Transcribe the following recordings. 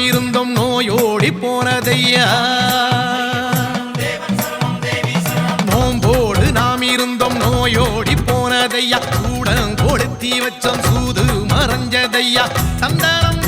சரணம் இருந்தும் நோயோடி போனதையா? நோம்போடு நாம் இருந்தோம் நோயோடி போனதையா? கூடம் கொடுத்தி வச்சோம் சூது மறைஞ்சதையா? சந்தானம்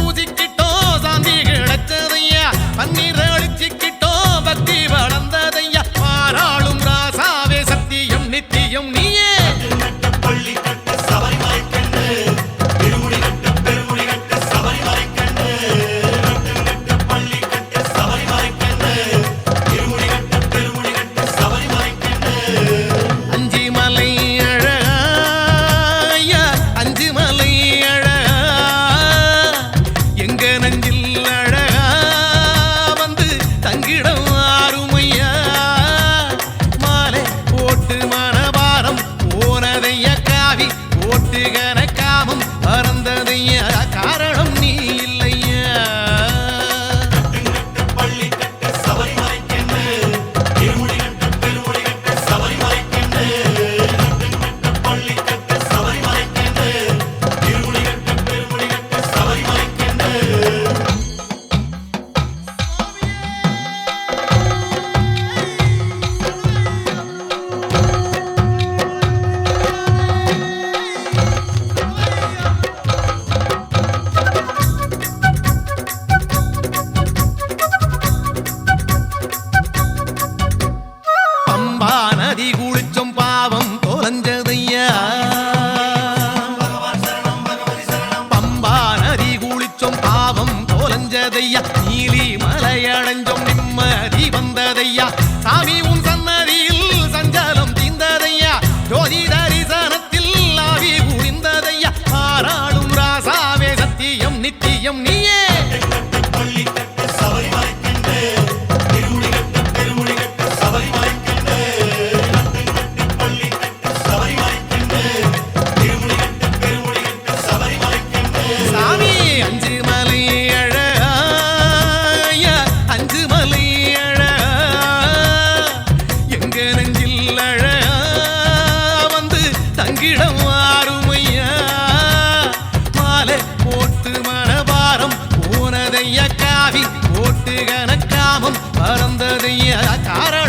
நெஞ்சில் 呀你 நாமம் பறந்தது காரணம்